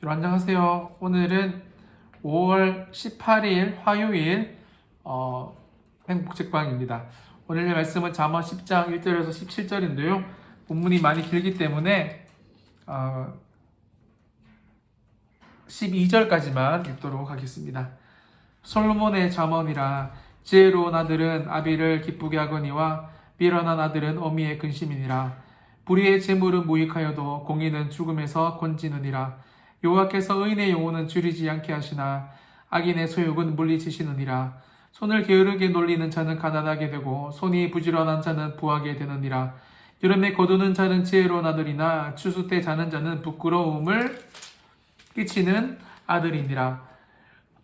여러분 안녕하세요. 오늘은 5월 18일 화요일 어, 행복책방입니다. 오늘 말씀은 잠언 10장 1절에서 17절인데요. 본문이 많이 길기 때문에 어, 12절까지만 읽도록 하겠습니다. 솔로몬의 잠언이라 지혜로운 아들은 아비를 기쁘게 하거니와 미련한 아들은 어미의 근심이니라 불의의 재물은 무익하여도 공의는 죽음에서 건지느니라 여호와께서 의인의 영혼은 줄이지 않게 하시나 악인의 소욕은 물리치시느니라. 손을 게으르게 놀리는 자는 가난하게 되고 손이 부지런한 자는 부하게 되느니라. 여름에 거두는 자는 지혜로운 아들이나 추수 때 자는 자는 부끄러움을 끼치는 아들이니라.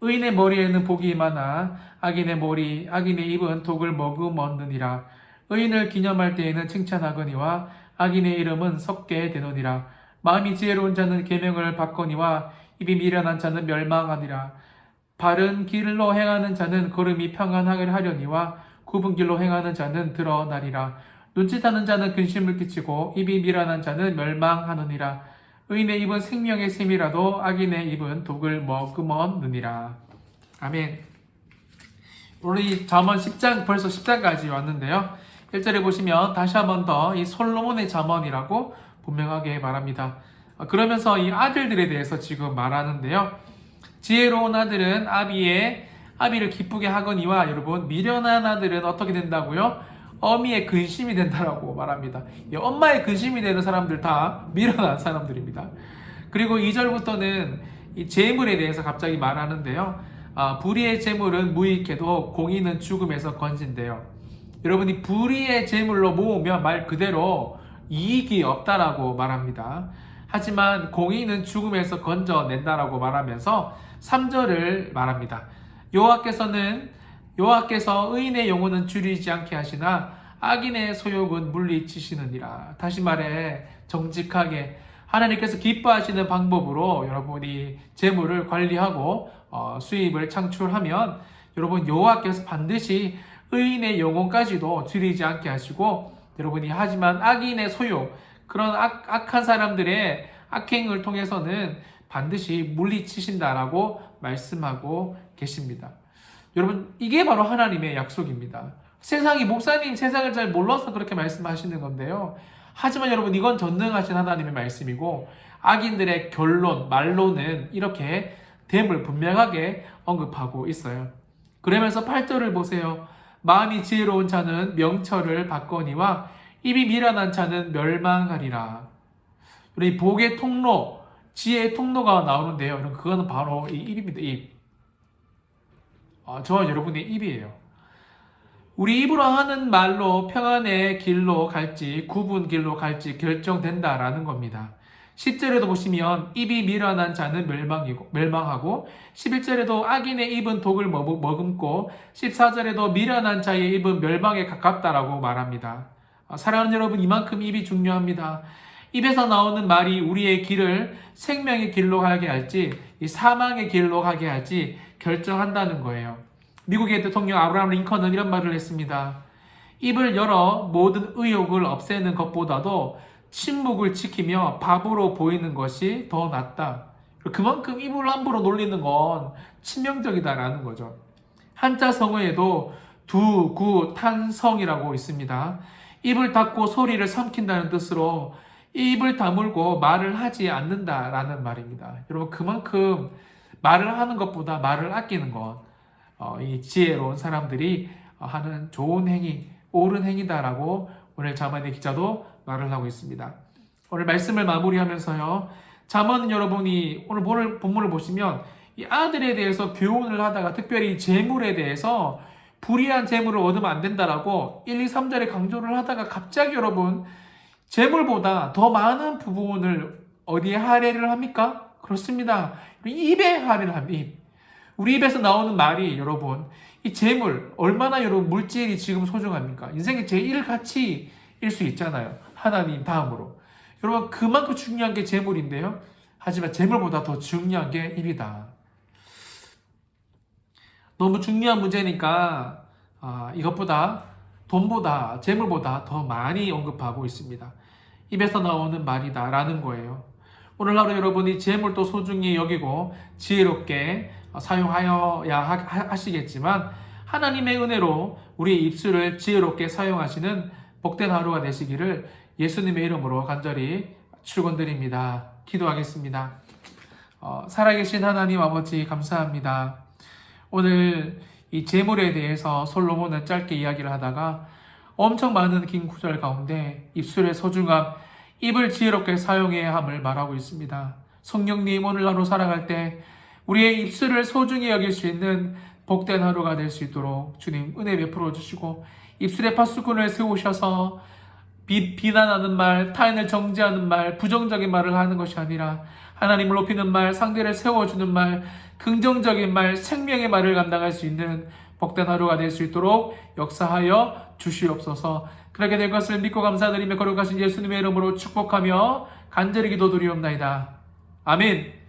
의인의 머리에는 복이 많아 악인의 머리 악인의 입은 독을 머금었느니라. 의인을 기념할 때에는 칭찬하거니와 악인의 이름은 섞게 되느니라 마음이 지혜로운 자는 계명을 받거니와 입이 미련한 자는 멸망하니라. 바른 길로 행하는 자는 걸음이 평안하게 하려니와 굽은 길로 행하는 자는 드러나리라. 눈짓하는 자는 근심을 끼치고 입이 미련한 자는 멸망하느니라. 의인의 입은 생명의 셈이라도 악인의 입은 독을 머금었느니라. 아멘. 우리 잠언 10장 벌써 10장까지 왔는데요. 1절에 보시면 다시 한 번 더 이 솔로몬의 잠언이라고 분명하게 말합니다. 아, 그러면서 이 아들들에 대해서 지금 말하는데요. 지혜로운 아들은 아비의 아비를 기쁘게 하거니와 여러분 미련한 아들은 어떻게 된다고요? 어미의 근심이 된다라고 말합니다. 이 엄마의 근심이 되는 사람들 다 미련한 사람들입니다. 그리고 2절부터는 이 재물에 대해서 갑자기 말하는데요. 아, 불의의 재물은 무익해도 공의는 죽음에서 건진대요. 여러분이 불의의 재물로 모으면 말 그대로 이익이 없다라고 말합니다. 하지만 공의는 죽음에서 건져낸다라고 말하면서 3절을 말합니다. 여호와께서는 여호와께서 의인의 영혼은 줄이지 않게 하시나 악인의 소욕은 물리치시느니라. 다시 말해 정직하게 하나님께서 기뻐하시는 방법으로 여러분이 재물을 관리하고 어, 수입을 창출하면 여러분 여호와께서 반드시 의인의 영혼까지도 줄이지 않게 하시고 여러분이 하지만 악인의 소유 그런 악, 악한 사람들의 악행을 통해서는 반드시 물리치신다라고 말씀하고 계십니다. 여러분 이게 바로 하나님의 약속입니다. 세상이 목사님 세상을 잘 몰라서 그렇게 말씀하시는 건데요. 하지만 여러분 이건 전능하신 하나님의 말씀이고 악인들의 결론 말로는 이렇게 됨을 분명하게 언급하고 있어요. 그러면서 8절을 보세요. 마음이 지혜로운 자는 명철을 받거니와 입이 미련한 자는 멸망하리라. 우리 복의 통로, 지혜의 통로가 나오는데요. 여러분 그거는 바로 이 입입니다. 입. 아, 저와 여러분의 입이에요. 우리 입으로 하는 말로 평안의 길로 갈지 구분 길로 갈지 결정된다라는 겁니다. 10절에도 보시면 입이 미련한 자는 멸망이고, 멸망하고 11절에도 악인의 입은 독을 머금고 14절에도 미련한 자의 입은 멸망에 가깝다라고 말합니다. 아, 사랑하는 여러분 이만큼 입이 중요합니다. 입에서 나오는 말이 우리의 길을 생명의 길로 가게 할지 사망의 길로 가게 할지 결정한다는 거예요. 미국의 대통령 아브라함 링컨은 이런 말을 했습니다. 입을 열어 모든 의욕을 없애는 것보다도 침묵을 지키며 바보로 보이는 것이 더 낫다. 그만큼 입을 함부로 놀리는 건 치명적이다라는 거죠. 한자 성어에도 두, 구, 탄성이라고 있습니다. 입을 닫고 소리를 삼킨다는 뜻으로 입을 다물고 말을 하지 않는다라는 말입니다. 여러분 그만큼 말을 하는 것보다 말을 아끼는 것, 어, 이 지혜로운 사람들이 하는 좋은 행위, 옳은 행위다라고 오늘 자만의 기자도 말을 하고 있습니다. 오늘 말씀을 마무리하면서요. 잠언 여러분이 오늘 본을, 본문을 보시면 이 아들에 대해서 교훈을 하다가 특별히 재물에 대해서 불의한 재물을 얻으면 안 된다라고 1, 2, 3절에 강조를 하다가 갑자기 여러분 재물보다 더 많은 부분을 어디에 할애를 합니까? 그렇습니다. 입에 할애를 합니다. 입. 우리 입에서 나오는 말이 여러분 이 재물 얼마나 여러분 물질이 지금 소중합니까? 인생의 제일 가치일 수 있잖아요. 하나님 다음으로. 여러분 그만큼 중요한 게 재물인데요. 하지만 재물보다 더 중요한 게 입이다. 너무 중요한 문제니까 아, 이것보다 돈보다 재물보다 더 많이 언급하고 있습니다. 입에서 나오는 말이다 라는 거예요. 오늘 하루 여러분이 재물도 소중히 여기고 지혜롭게 사용하여야 하- 하시겠지만 하나님의 은혜로 우리 입술을 지혜롭게 사용하시는 복된 하루가 되시기를 예수님의 이름으로 간절히 축원드립니다. 기도하겠습니다. 어, 살아계신 하나님 아버지 감사합니다. 오늘 이 재물에 대해서 솔로몬은 짧게 이야기를 하다가 엄청 많은 긴 구절 가운데 입술의 소중함, 입을 지혜롭게 사용해야 함을 말하고 있습니다. 성령님 오늘 하루 살아갈 때 우리의 입술을 소중히 여길 수 있는 복된 하루가 될 수 있도록 주님 은혜 베풀어 주시고 입술의 파수꾼을 세우셔서 비, 비난하는 말, 타인을 정죄하는 말, 부정적인 말을 하는 것이 아니라 하나님을 높이는 말, 상대를 세워주는 말, 긍정적인 말, 생명의 말을 감당할 수 있는 복된 하루가 될 수 있도록 역사하여 주시옵소서. 그렇게 될 것을 믿고 감사드리며 거룩하신 예수님의 이름으로 축복하며 간절히 기도드리옵나이다. 아멘.